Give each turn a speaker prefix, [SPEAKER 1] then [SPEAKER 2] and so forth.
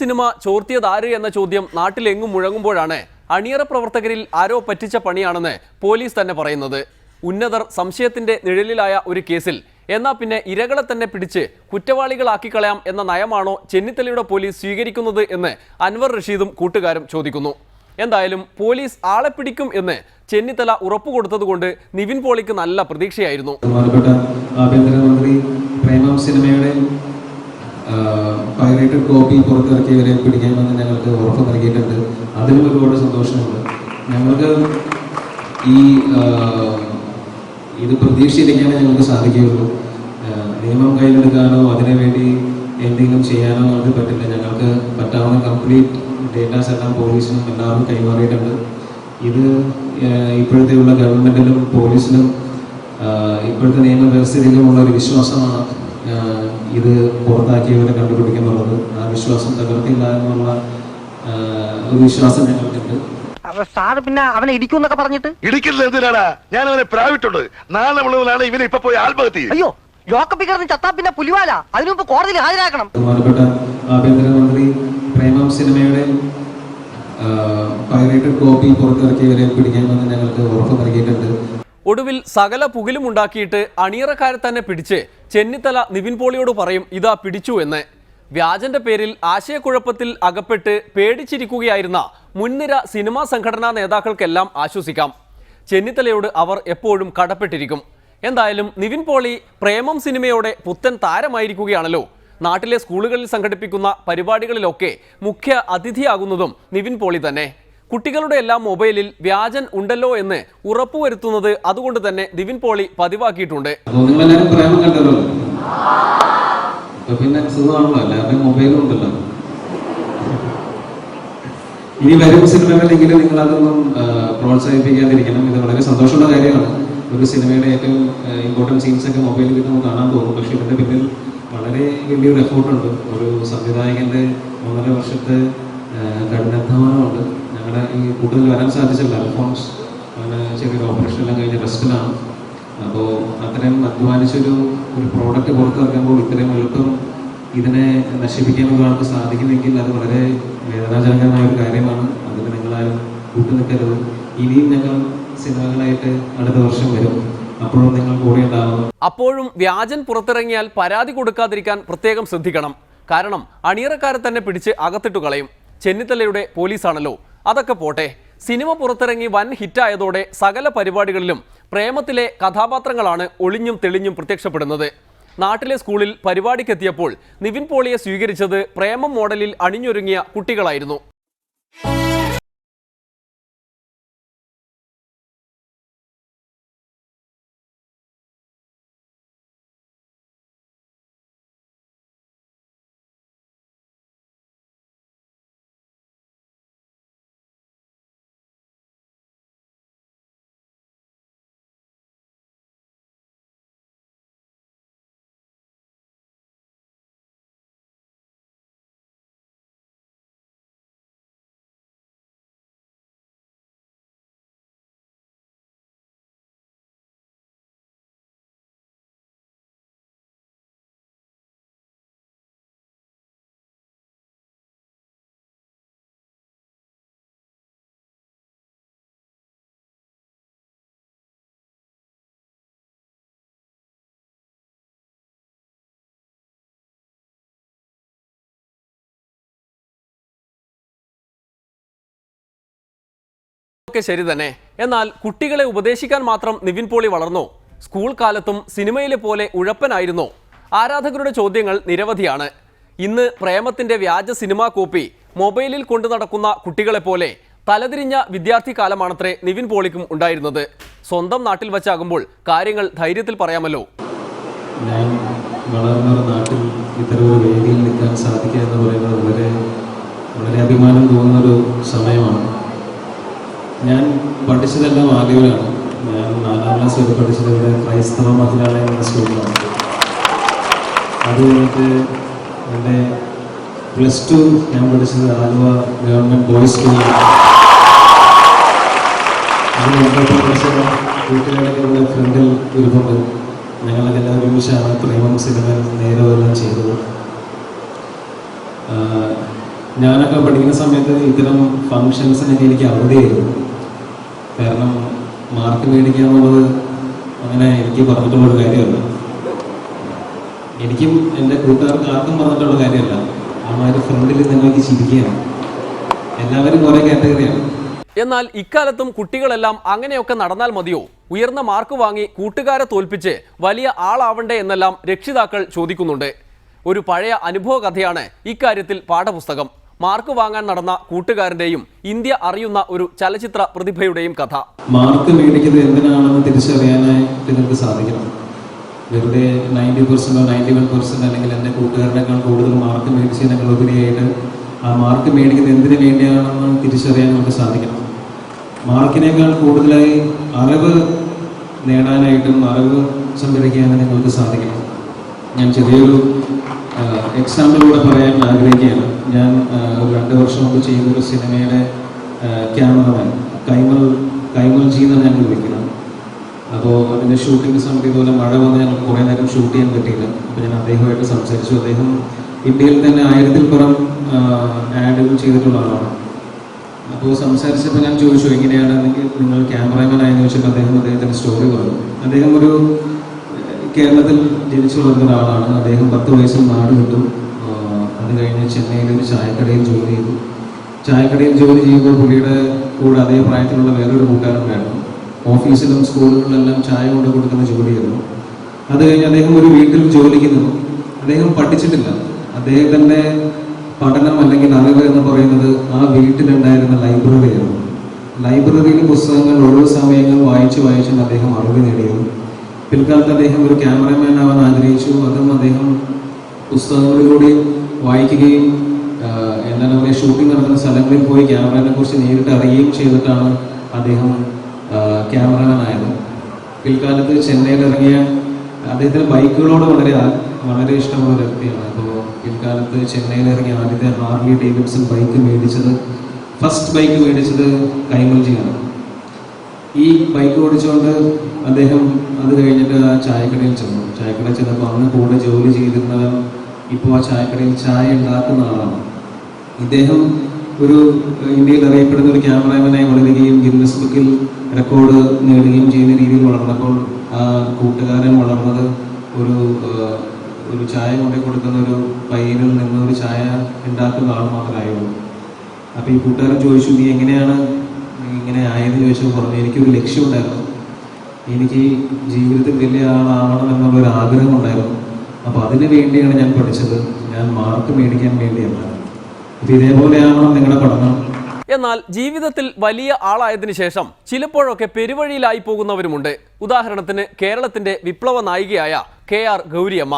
[SPEAKER 1] Cinema ചോർത്തിയതാര് എന്ന ചോദ്യം നാട്ടിലെങ്ങും മുഴങ്ങുമ്പോഴാണ്. അണിയറ പ്രവർത്തകരിൽ ആരോ പറ്റിച്ച പണിയാണെന്ന് പോലീസ് തന്നെ പറയുന്നത്. ഉന്നതർ സംശയത്തിന്റെ നിഴലിലായ ഒരു കേസിൽ. എന്നാൽ പിന്നെ ഇരകളെ തന്നെ പിടിച്ച് കുറ്റവാളികളാക്കി കളയാം എന്ന നയമാണോ ചെന്നിത്തലയുടെ പോലീസ് സ്വീകരിക്കുന്നത് എന്ന് അൻവർ റഷീദും കൂട്ടുകാരും ചോദിക്കുന്നു. എന്തായാലും പോലീസ് ആളെ പിടിക്കും എന്ന് ചെന്നിത്തല ഉറപ്പുകൊടുത്തതുകൊണ്ട് നിവിൻ പോളിക്ക് നല്ല പ്രതീക്ഷയായിരുന്നു.
[SPEAKER 2] പൈറേറ്റഡ് കോപ്പി പുറത്തിറക്കിയവരെ പിടിക്കാമെന്ന് ഞങ്ങൾക്ക് ഉറപ്പ് നൽകിയിട്ടുണ്ട്. അതിലും ഒരുപാട് സന്തോഷമുണ്ട്. ഞങ്ങൾക്ക് ഈ ഇത് പ്രതീക്ഷിച്ചിരിക്കാനേ ഞങ്ങൾക്ക് സാധിക്കുകയുള്ളൂ. നിയമം കയ്യിലെടുക്കാനോ അതിനുവേണ്ടി എന്തെങ്കിലും ചെയ്യാനോ നമുക്ക് പറ്റില്ല. ഞങ്ങൾക്ക് പറ്റാവുന്ന കംപ്ലീറ്റ് ഡേറ്റാസ് എല്ലാം പോലീസിനും എല്ലാവരും കൈമാറിയിട്ടുണ്ട്. ഇത് ഇപ്പോഴത്തെ ഇപ്പോഴത്തെയുള്ള ഗവൺമെന്റിലും പോലീസിലും ഇപ്പോഴത്തെ നിയമവ്യവസ്ഥയിലുമുള്ള ഒരു വിശ്വാസമാണ്. ഇത് പുറത്താക്കിയവരെ കണ്ടുപിടിക്കുന്നുള്ളത്. ആ വിശ്വാസം തകർത്തില്ല എന്നുള്ള ഒരു വിശ്വാസം ഞങ്ങൾക്കുണ്ട്.
[SPEAKER 3] സാറ് പിന്നെ അവനെ ഇടിക്കും എന്നൊക്കെ പറഞ്ഞിട്ട്?
[SPEAKER 4] ഇടിക്കുന്നത് എന്തിനാടാ? ഞാൻ അവനെ പ്രാവിട്ടുണ്ട്. നാളെ മുഴുവനാണ് ഇവനെ ഇപ്പൊ പോയി ആത്മഹത്യ
[SPEAKER 3] അയ്യോ ലോക്കപ്പിൽ കിടന്ന് ചത്താ പിന്നെ പുലിവാല. അതിനു മുമ്പ് കോടതിയിൽ ഹാജരാക്കണം
[SPEAKER 2] ബഹുമാനപ്പെട്ട ആഭ്യന്തരമന്ത്രി പ്രേമം സിനിമയുടെ പൈറേറ്റഡ് കോപ്പി പുറത്തിറക്കിയവരെ പിടിക്കാമെന്ന് ഞങ്ങൾക്ക് ഉറപ്പ് നൽകിയിട്ടുണ്ട്.
[SPEAKER 1] ഒടുവിൽ സകല പുകിലും ഉണ്ടാക്കിയിട്ട് അണിയറക്കാരെ തന്നെ പിടിച്ച് ചെന്നിത്തല നിവിൻ പോളിയോട് പറയും ഇതാ പിടിച്ചു എന്ന്. വ്യാജന്റെ പേരിൽ ആശയക്കുഴപ്പത്തിൽ അകപ്പെട്ട് പേടിച്ചിരിക്കുകയായിരുന്ന മുൻനിര സിനിമാ സംഘടനാ നേതാക്കൾക്കെല്ലാം ആശ്വസിക്കാം. ചെന്നിത്തലയോട് അവർ എപ്പോഴും കടപ്പെട്ടിരിക്കും. എന്തായാലും നിവിൻ പോളി പ്രേമം സിനിമയോടെ പുത്തൻ താരമായിരിക്കുകയാണല്ലോ. നാട്ടിലെ സ്കൂളുകളിൽ സംഘടിപ്പിക്കുന്ന പരിപാടികളിലൊക്കെ മുഖ്യ അതിഥിയാകുന്നതും നിവിൻ പോളി തന്നെ. കുട്ടികളുടെ എല്ലാം മൊബൈലിൽ വ്യാജൻ ഉണ്ടല്ലോ എന്ന് ഉറപ്പുവരുത്തുന്നത് അതുകൊണ്ട് തന്നെ ദിവിൻ പോളി പതിവാക്കിയിട്ടുണ്ട്.
[SPEAKER 2] പിന്നെ ഉണ്ടല്ലോ. ഇനി വരും സിനിമകളിലെങ്കിലും നിങ്ങൾ അതൊന്നും പ്രോത്സാഹിപ്പിക്കാതിരിക്കണം. ഇത് വളരെ സന്തോഷമുള്ള കാര്യമാണ്. ഒരു സിനിമയുടെ ഏറ്റവും ഇമ്പോർട്ടന്റ് സീൻസ് ഒക്കെ മൊബൈലിൽ കിട്ടുമ്പോൾ കാണാൻ തോന്നും. പക്ഷെ ഇതിന്റെ പിന്നിൽ വളരെ വലിയൊരു എഫോർട്ടുണ്ട് ഒരു സംവിധായകന്റെ ഒന്നര വർഷത്തെ കഠിനാധ്വാനമുണ്ട് ഞങ്ങളുടെ ഈ കൂടുതൽ വരാൻ സാധിച്ചില്ല. അൽഫോൺസ് അങ്ങനെ ചെറിയൊരു ഓപ്പറേഷൻ എല്ലാം കഴിഞ്ഞ് റെസ്റ്റിലാണ്. അപ്പോൾ അത്രയും അധ്വാനിച്ചൊരു ഒരു പ്രോഡക്റ്റ് പുറത്തിറക്കുമ്പോൾ ഇത്രയും എളുപ്പം ഇതിനെ നശിപ്പിക്കാൻ ഒരാൾക്ക് സാധിക്കുമെങ്കിൽ അത് വളരെ വേദനാജനകമായ ഒരു കാര്യമാണ്. അതിന് നിങ്ങളാരും കൂട്ടുനിൽക്കരുത്. ഇനിയും ഞങ്ങൾ സിനിമകളായിട്ട് അടുത്ത വർഷം വരും. അപ്പോഴും നിങ്ങൾ കൂടെ ഉണ്ടാവുന്നു
[SPEAKER 1] അപ്പോഴും വ്യാജൻ പുറത്തിറങ്ങിയാൽ പരാതി കൊടുക്കാതിരിക്കാൻ പ്രത്യേകം ശ്രദ്ധിക്കണം. കാരണം അണിയറക്കാരെ തന്നെ പിടിച്ച് അകത്തിട്ടു കളയും. ചെന്നിത്തലയുടെ പോലീസാണല്ലോ. അതൊക്കെ പോട്ടെ. സിനിമ പുറത്തിറങ്ങി വൻ ഹിറ്റായതോടെ സകല പരിപാടികളിലും പ്രേമത്തിലെ കഥാപാത്രങ്ങളാണ് ഒളിഞ്ഞും തെളിഞ്ഞും പ്രത്യക്ഷപ്പെടുന്നത്. നാട്ടിലെ സ്കൂളിൽ പരിപാടിക്കെത്തിയപ്പോൾ നിവിൻ പോളിയെ സ്വീകരിച്ചത് പ്രേമം മോഡലിൽ അണിഞ്ഞൊരുങ്ങിയ കുട്ടികളായിരുന്നു. ഒക്കെ ശരി തന്നെ. എന്നാൽ കുട്ടികളെ ഉപദേശിക്കാൻ മാത്രം നിവിൻ പോളി വളർന്നോ? സ്കൂൾ കാലത്തും സിനിമയിലെ പോലെ ഉഴപ്പനായിരുന്നോ? ആരാധകരുടെ ചോദ്യങ്ങൾ നിരവധിയാണ്. ഇന്ന് പ്രേമത്തിന്റെ വ്യാജ സിനിമാ കോപ്പി മൊബൈലിൽ കൊണ്ടു നടക്കുന്ന കുട്ടികളെ പോലെ തലതിരിഞ്ഞ വിദ്യാർത്ഥി കാലമാണത്രേ നിവിൻ പോളിക്കും ഉണ്ടായിരുന്നത്. സ്വന്തം നാട്ടിൽ വച്ചാകുമ്പോൾ കാര്യങ്ങൾ ധൈര്യത്തിൽ പറയാമല്ലോ.
[SPEAKER 2] നാട്ടിൽ വേദിയിൽ നിൽക്കാൻ സാധിക്കുക എന്ന് പറയുന്നത് വളരെ വളരെ അഭിമാനം തോന്നുന്ന ഒരു സമയമാണ്. ഞാൻ പഠിച്ചതെല്ലാം ആദ്യമാണ് ഞാൻ നാലാം ക്ലാസ് വരെ പഠിച്ചത് ഇവിടെ ക്രൈസ്തവ മഹിളാലയ സ്കൂളിലാണ്. അത് കഴിഞ്ഞിട്ട് എന്റെ പ്ലസ് ടു ഞാൻ പഠിച്ചത് ആലുവ ഗവൺമെന്റ് ബോയ്സ് സ്കൂളിലാണ്. അത് ഇവിടെ ഫ്രണ്ടിൽ ഇരുന്നുണ്ട് ഞങ്ങളൊക്കെ എല്ലാവരും ഒരുമിച്ചാണ് പ്രേമം സിനിമ നേരമെല്ലാം ചെയ്തത്. ഞാനൊക്കെ പഠിക്കുന്ന സമയത്ത് ഇത്തരം ഫങ്ഷൻസിനൊക്കെ എനിക്ക് അവധിയായിരുന്നു. കാരണം മാർക്ക് മേടിക്കുക എന്നുള്ളത് അങ്ങനെ എനിക്ക് പറഞ്ഞിട്ടുള്ള ഒരു കാര്യമല്ല. എനിക്കും എന്റെ കൂട്ടുകാർക്ക് ആർക്കും പറഞ്ഞിട്ടുള്ള കാര്യമല്ല. അമ്മാര് ഫ്രണ്ടിൽ നിങ്ങൾക്ക് ചിരിക്കുകയാണ്. എല്ലാവരും കുറേ കാറ്റഗറിയാണ്.
[SPEAKER 1] എന്നാൽ ഇക്കാലത്തും കുട്ടികളെല്ലാം അങ്ങനെയൊക്കെ നടന്നാൽ മതിയോ? ഉയർന്ന മാർക്ക് വാങ്ങി കൂട്ടുകാരെ തോൽപ്പിച്ച് വലിയ ആളാവണ്ടേ എന്നെല്ലാം രക്ഷിതാക്കൾ ചോദിക്കുന്നുണ്ട്. ഒരു പഴയ അനുഭവ കഥയാണ് ഇക്കാര്യത്തിൽ പാഠപുസ്തകം. മാർക്ക് വാങ്ങാൻ നടന്ന കൂട്ടുകാരന്റെയും ഇന്ത്യ അറിയുന്ന ഒരു ചലച്ചിത്ര പ്രതിഭയുടെയും കഥ.
[SPEAKER 2] മാർക്ക് മേടിക്കുന്നത് എന്തിനാണെന്ന് തിരിച്ചറിയാനായി നിങ്ങൾക്ക് സാധിക്കണം. വെറുതെ നയന്റി പെർസെന്റോ നയന്റി വൺ പെർസെന്റ് അല്ലെങ്കിൽ എന്റെ കൂട്ടുകാരനേക്കാൾ കൂടുതൽ മാർക്ക് മേടിച്ചതിനേക്കാൾ ഉപരിയായിട്ട് ആ മാർക്ക് മേടിക്കുന്നത് എന്തിനു വേണ്ടിയാണെന്ന് തിരിച്ചറിയാൻ നമുക്ക് സാധിക്കണം. മാർക്കിനേക്കാൾ കൂടുതലായി അറിവ് നേടാനായിട്ടും അറിവ് സംഭരിക്കാനും നിങ്ങൾക്ക് സാധിക്കണം. ഞാൻ ചെറിയൊരു എക്സാമ്പിളിലൂടെ പറയാൻ ആഗ്രഹിക്കുകയാണ്. ഞാൻ ഒരു രണ്ട് വർഷം മുമ്പ് ചെയ്യുന്നൊരു സിനിമയുടെ ക്യാമറമാൻ കൈമൽ കൈമൽ ജി എന്നാണ് ഞങ്ങൾ വിളിക്കുന്നത്. അപ്പോൾ അതിന്റെ ഷൂട്ടിംഗ് സമയത്ത് ഇതുപോലെ മഴ വന്ന് ഞങ്ങൾക്ക് കുറേ നേരം ഷൂട്ട് ചെയ്യാൻ പറ്റിയില്ല. അപ്പോൾ ഞാൻ അദ്ദേഹമായിട്ട് സംസാരിച്ചു. അദ്ദേഹം ഇന്ത്യയിൽ തന്നെ ആയിരത്തിൽ പുറം ആഡുകൾ ചെയ്തിട്ടുള്ള ആളാണ്. അപ്പോൾ സംസാരിച്ചപ്പോൾ ഞാൻ ചോദിച്ചു എങ്ങനെയാണ്? നിങ്ങൾ ക്യാമറമാൻ ആയെന്ന് ചോദിച്ചപ്പോൾ അദ്ദേഹം അദ്ദേഹത്തിന്റെ സ്റ്റോറി പറഞ്ഞു. അദ്ദേഹം ഒരു കേരളത്തിൽ ജനിച്ചു വളർന്ന ഒരാളാണ് അദ്ദേഹം പത്ത് വയസ്സിൽ നാട് വിട്ടു. അത് കഴിഞ്ഞ് ചെന്നൈയിൽ ഒരു ചായക്കടയിൽ ജോലി ചെയ്തു. ചായക്കടയിൽ ജോലി ചെയ്യുമ്പോൾ പുള്ളിയുടെ കൂടെ അതേ പ്രായത്തിലുള്ള വേറൊരു കൂട്ടുകാരൻ വേണം ഓഫീസിലും സ്കൂളുകളിലെല്ലാം ചായ കൊണ്ട് കൊടുക്കുന്ന ജോലിയായിരുന്നു. അത് കഴിഞ്ഞ് അദ്ദേഹം ഒരു വീട്ടിൽ ജോലിക്ക് നിന്നു. അദ്ദേഹം പഠിച്ചിട്ടില്ല. അദ്ദേഹത്തിന്റെ പഠനം അല്ലെങ്കിൽ അറിവ് എന്ന് പറയുന്നത് ആ വീട്ടിലുണ്ടായിരുന്ന ലൈബ്രറിയായിരുന്നു. ലൈബ്രറിയിലെ പുസ്തകങ്ങൾ ഓരോ സമയങ്ങൾ വായിച്ച് വായിച്ചും അദ്ദേഹം അറിവ് നേടിയത് പിൽക്കാലത്ത് അദ്ദേഹം ഒരു ക്യാമറമാൻ ആവാൻ ആഗ്രഹിച്ചു. അതും അദ്ദേഹം പുസ്തകങ്ങളിലൂടെ വായിക്കുകയും എന്താണ് പറയുക ഷൂട്ടിംഗ് നടക്കുന്ന സ്ഥലങ്ങളിൽ പോയി ക്യാമറയെ കുറിച്ച് നേരിട്ട് അറിയുകയും ചെയ്തിട്ടാണ് അദ്ദേഹം ക്യാമറമാൻ ആയത്. പിൽക്കാലത്ത് ചെന്നൈയിൽ ഇറങ്ങിയ അദ്ദേഹത്തിന് ബൈക്കുകളോട് വളരെ വളരെ ഇഷ്ടമുള്ള ഒരു വ്യക്തിയാണ്. അപ്പോൾ പിൽക്കാലത്ത് ചെന്നൈയിൽ ഇറങ്ങിയ ആദ്യത്തെ ഹാർലി ഡേവിഡ്സൺ ബൈക്ക് മേടിച്ചത് ഫസ്റ്റ് ബൈക്ക് മേടിച്ചത് കൈമൽജിയാണ് ഈ ബൈക്ക് ഓടിച്ചുകൊണ്ട് അദ്ദേഹം അത് കഴിഞ്ഞിട്ട് ആ ചായക്കടയിൽ ചെന്നു. ചായക്കടയിൽ ചെന്നപ്പോൾ അന്ന് കൂടെ ജോലി ചെയ്തിരുന്നവൻ ഇപ്പോൾ ആ ചായക്കടയിൽ ചായ ഉണ്ടാക്കുന്ന ആളാണ്. ഇദ്ദേഹം ഒരു ഇന്ത്യയിൽ അറിയപ്പെടുന്ന ഒരു ക്യാമറമാനായി വളരുകയും ഗിന്നസ് ബുക്കിൽ റെക്കോർഡ് നേടുകയും ചെയ്യുന്ന രീതിയിൽ വളർന്നപ്പോൾ ആ കൂട്ടുകാരൻ വളർന്നത് ഒരു ഒരു ചായ കൊണ്ടു കൊടുക്കുന്ന ഒരു പയ്യനിൽ നിന്ന് ഒരു ചായ ഉണ്ടാക്കുന്ന ആൾ മാത്രമായുള്ളൂ അപ്പോൾ ഈ കൂട്ടുകാരൻ ചോദിച്ചു നീ എങ്ങനെയാണ് ഇങ്ങനെ ആയെന്ന് ചോദിച്ചപ്പോൾ പറഞ്ഞു എനിക്കൊരു ലക്ഷ്യമുണ്ടായിരുന്നു. എനിക്ക് ജീവിതത്തിൽ വലിയ ആളാവണം എന്നുള്ളൊരു ആഗ്രഹം ഉണ്ടായിരുന്നു അപ്പോൾ അതിന് വേണ്ടിയാണ് ഞാൻ പഠിച്ചത്. ഞാൻ മാർക്ക് മേടിക്കാൻ വേണ്ടിയല്ല അപ്പോൾ ഇതേപോലെ ആവണം നിങ്ങളുടെ പഠനം.
[SPEAKER 1] എന്നാൽ ജീവിതത്തിൽ വലിയ ആളായതിനു ശേഷം ചിലപ്പോഴൊക്കെ പെരുവഴിയിലായി പോകുന്നവരുമുണ്ട്. ഉദാഹരണത്തിന് കേരളത്തിന്റെ വിപ്ലവ നായികയായ കെ ആർ ഗൗരിയമ്മ.